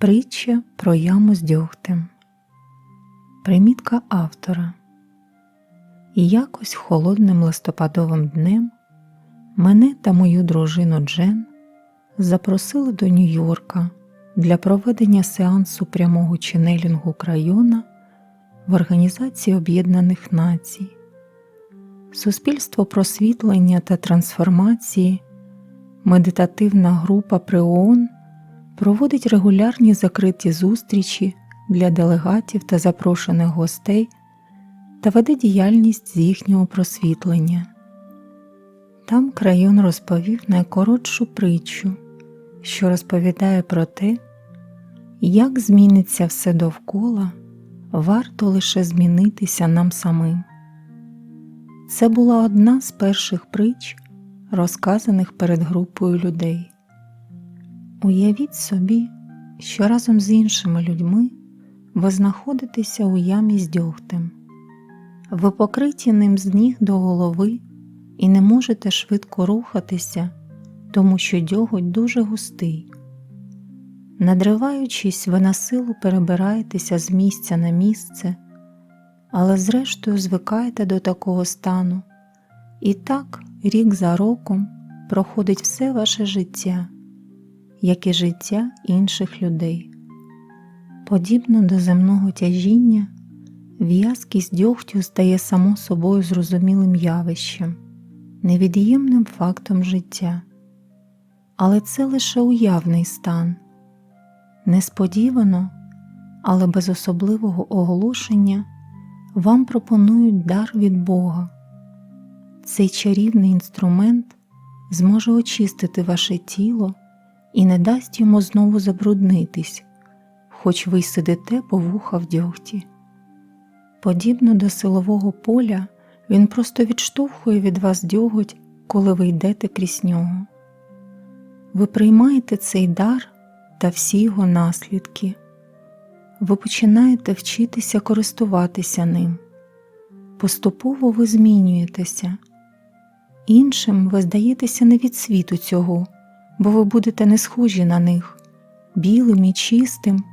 Притча про яму з дьогтем. Примітка автора. І якось холодним листопадовим днем мене та мою дружину Джен запросили до Нью-Йорка для проведення сеансу прямого ченелінгу крайона в Організації Об'єднаних Націй. Суспільство просвітлення та трансформації, медитативна група при ООН проводить регулярні закриті зустрічі для делегатів та запрошених гостей та веде діяльність з їхнього просвітлення. Там крайон розповів найкоротшу притчу, що розповідає про те, як зміниться все довкола, варто лише змінитися нам самим. Це була одна з перших притч, розказаних перед групою людей. Уявіть собі, що разом з іншими людьми ви знаходитеся у ямі з дьогтем. Ви покриті ним з ніг до голови і не можете швидко рухатися, тому що дьоготь дуже густий. Надриваючись, ви на силу перебираєтеся з місця на місце, але зрештою звикаєте до такого стану, і так рік за роком проходить все ваше життя, як і життя інших людей. Подібно до земного тяжіння, в'язкість дьогтю стає само собою зрозумілим явищем, невід'ємним фактом життя. Але це лише уявний стан. Несподівано, але без особливого оголошення вам пропонують дар від Бога. Цей чарівний інструмент зможе очистити ваше тіло і не дасть йому знову забруднитись, хоч ви сидите по вуха в дьогті. Подібно до силового поля, він просто відштовхує від вас дьоготь, коли ви йдете крізь нього. Ви приймаєте цей дар та всі його наслідки. Ви починаєте вчитися користуватися ним. Поступово ви змінюєтеся. Іншим ви здаєтеся не від світу цього, бо ви будете не схожі на них, білим і чистим,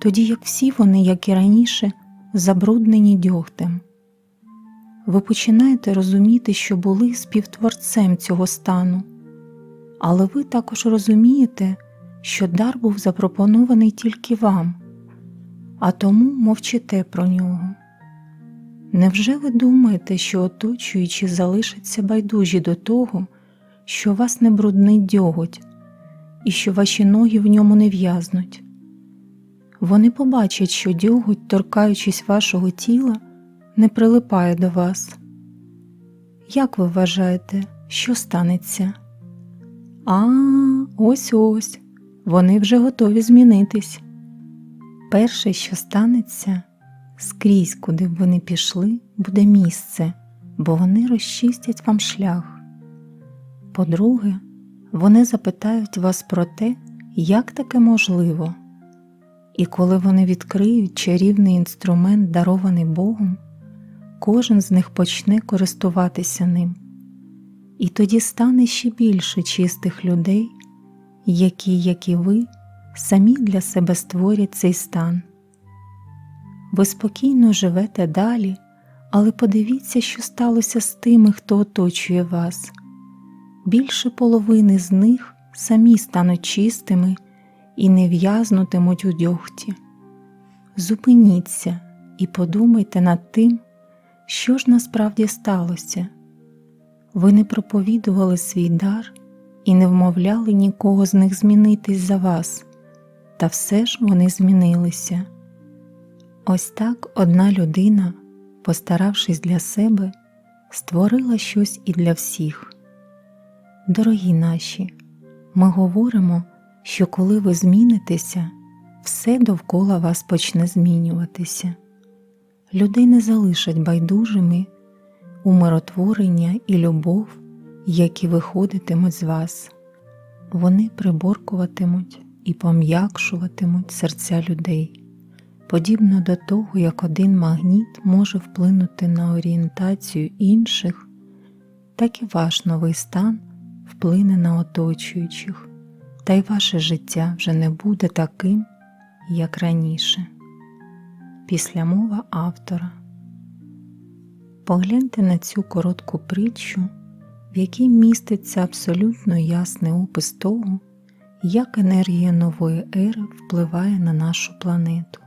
тоді як всі вони, як і раніше, забруднені дьогтем. Ви починаєте розуміти, що були співтворцем цього стану, але ви також розумієте, що дар був запропонований тільки вам, а тому мовчите про нього. Невже ви думаєте, що оточуючі залишаться байдужі до того, що вас не бруднить дьоготь, і що ваші ноги в ньому не в'язнуть? Вони побачать, що дьоготь, торкаючись вашого тіла, не прилипає до вас. Як ви вважаєте, що станеться? А, ось ось, вони вже готові змінитись. Перше, що станеться, скрізь, куди б ви не пішли, буде місце, бо вони розчистять вам шлях. По-друге, вони запитають вас про те, як таке можливо. І коли вони відкриють чарівний інструмент, дарований Богом, кожен з них почне користуватися ним, і тоді стане ще більше чистих людей, які, як і ви, самі для себе створять цей стан. Ви спокійно живете далі, але подивіться, що сталося з тими, хто оточує вас. Більше половини з них самі стануть чистими і не в'язнутимуть у дьогті. Зупиніться і подумайте над тим, що ж насправді сталося. Ви не проповідували свій дар і не вмовляли нікого з них змінитись за вас, та все ж вони змінилися. Ось так одна людина, постаравшись для себе, створила щось і для всіх. Дорогі наші, ми говоримо, що коли ви змінитеся, все довкола вас почне змінюватися. Людей не залишать байдужими умиротворення і любов, які виходитимуть з вас. Вони приборкуватимуть і пом'якшуватимуть серця людей, подібно до того, як один магніт може вплинути на орієнтацію інших, так і ваш новий стан вплине на оточуючих, та й ваше життя вже не буде таким, як раніше. Післямова автора. Погляньте на цю коротку притчу, в якій міститься абсолютно ясний опис того, як енергія нової ери впливає на нашу планету.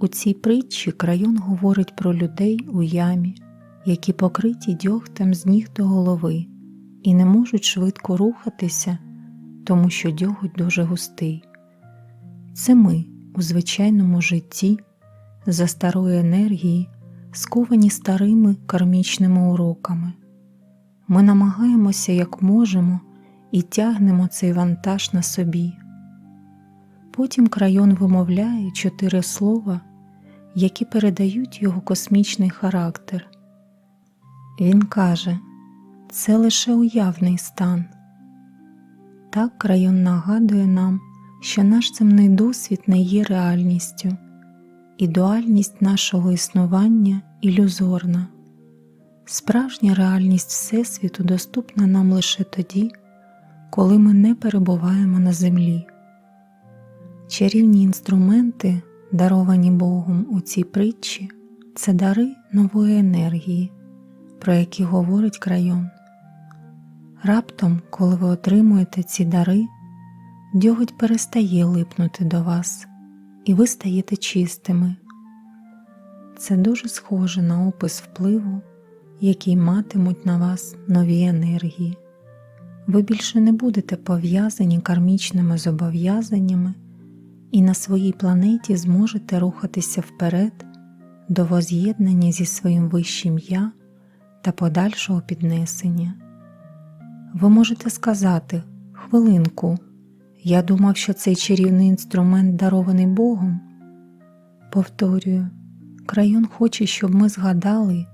У цій притчі крайон говорить про людей у ямі, які покриті дьогтем з ніг до голови і не можуть швидко рухатися, тому що дьоготь дуже густий. Це ми у звичайному житті за старої енергії, сковані старими кармічними уроками. Ми намагаємося як можемо і тягнемо цей вантаж на собі. Потім крайон вимовляє чотири слова, які передають його космічний характер. Він каже, це лише уявний стан. Так крайон нагадує нам, що наш земний досвід не є реальністю, і дуальність нашого існування ілюзорна. Справжня реальність Всесвіту доступна нам лише тоді, коли ми не перебуваємо на землі. Чарівні інструменти, даровані Богом у цій притчі, це дари нової енергії, про які говорить крайон. Раптом, коли ви отримуєте ці дари, дьоготь перестає липнути до вас, і ви стаєте чистими. Це дуже схоже на опис впливу, який матимуть на вас нові енергії. Ви більше не будете пов'язані кармічними зобов'язаннями і на своїй планеті зможете рухатися вперед до воз'єднання зі своїм вищим я та подальшого піднесення. Ви можете сказати хвилинку, я думав, що цей чарівний інструмент дарований Богом. Повторюю, крайон хоче, щоб ми згадали,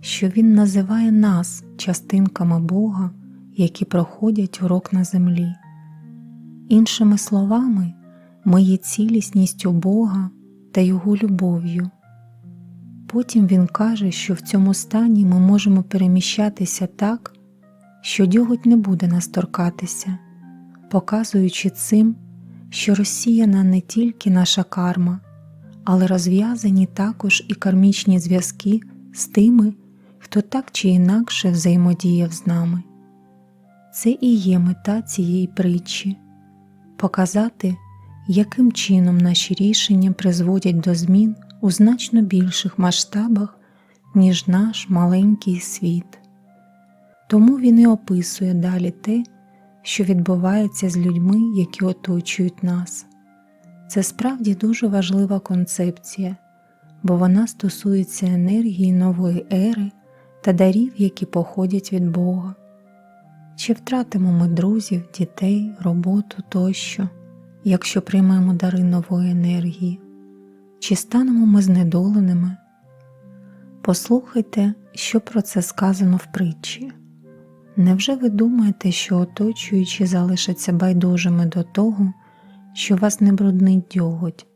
що Він називає нас частинками Бога, які проходять урок на землі. Іншими словами, ми є цілісністю Бога та Його любов'ю. Потім Він каже, що в цьому стані ми можемо переміщатися так, що дьоготь не буде нас торкатися, показуючи цим, що розсіяна не тільки наша карма, але розв'язані також і кармічні зв'язки з тими, хто так чи інакше взаємодіяв з нами. Це і є мета цієї притчі показати, яким чином наші рішення призводять до змін у значно більших масштабах, ніж наш маленький світ. Тому він і описує далі те, що відбувається з людьми, які оточують нас. Це справді дуже важлива концепція, бо вона стосується енергії нової ери та дарів, які походять від Бога. Чи втратимо ми друзів, дітей, роботу тощо, якщо приймемо дари нової енергії, чи станемо ми знедоленими? Послухайте, що про це сказано в притчі. Невже ви думаєте, що оточуючі залишаться байдужими до того, що вас не бруднить дьоготь,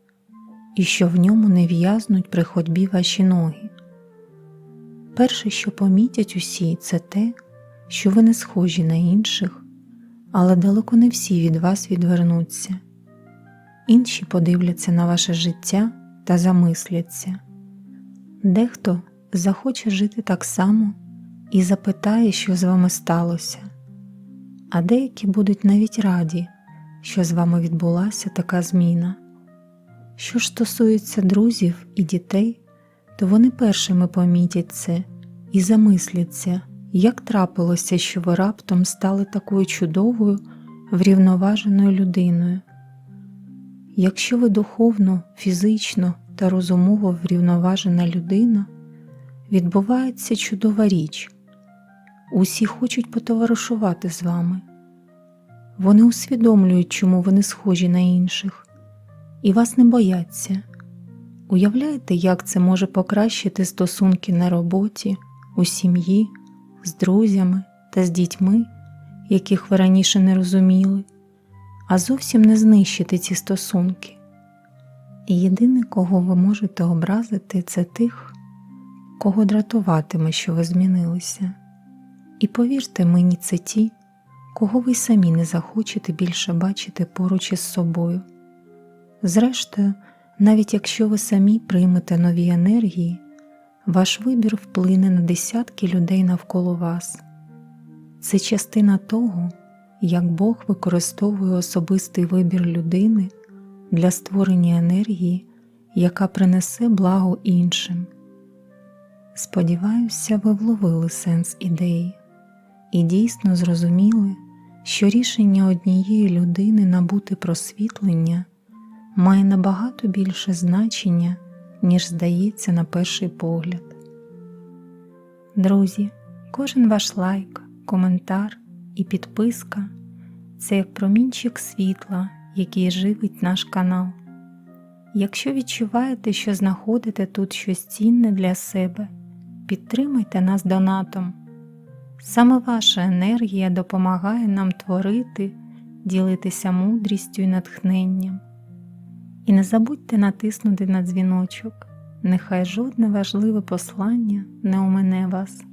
і що в ньому не в'язнуть при ходьбі ваші ноги? Перше, що помітять усі, це те, що ви не схожі на інших, але далеко не всі від вас відвернуться. Інші подивляться на ваше життя та замисляться. Дехто захоче жити так само і запитає, що з вами сталося, а деякі будуть навіть раді, що з вами відбулася така зміна. Що ж стосується друзів і дітей, то вони першими помітять це і замисляться, як трапилося, що ви раптом стали такою чудовою, врівноваженою людиною. Якщо ви духовно, фізично та розумово врівноважена людина, відбувається чудова річ. Усі хочуть потоваришувати з вами. Вони усвідомлюють, чому ви не схожі на інших, і вас не бояться. Уявляєте, як це може покращити стосунки на роботі, у сім'ї, з друзями та з дітьми, яких ви раніше не розуміли, а зовсім не знищити ці стосунки. І єдине, кого ви можете образити, це тих, кого дратуватиме, що ви змінилися. І повірте мені, це ті, кого ви самі не захочете більше бачити поруч із собою. Зрештою, навіть якщо ви самі приймете нові енергії, ваш вибір вплине на десятки людей навколо вас. Це частина того, як Бог використовує особистий вибір людини для створення енергії, яка принесе благо іншим. Сподіваюся, ви вловили сенс ідеї і дійсно зрозуміли, що рішення однієї людини набути просвітлення має набагато більше значення, ніж здається на перший погляд. Друзі, кожен ваш лайк, коментар і підписка це як промінчик світла, який живить наш канал. Якщо відчуваєте, що знаходите тут щось цінне для себе, підтримайте нас донатом. Саме ваша енергія допомагає нам творити, ділитися мудрістю і натхненням. І не забудьте натиснути на дзвіночок, нехай жодне важливе послання не омине вас.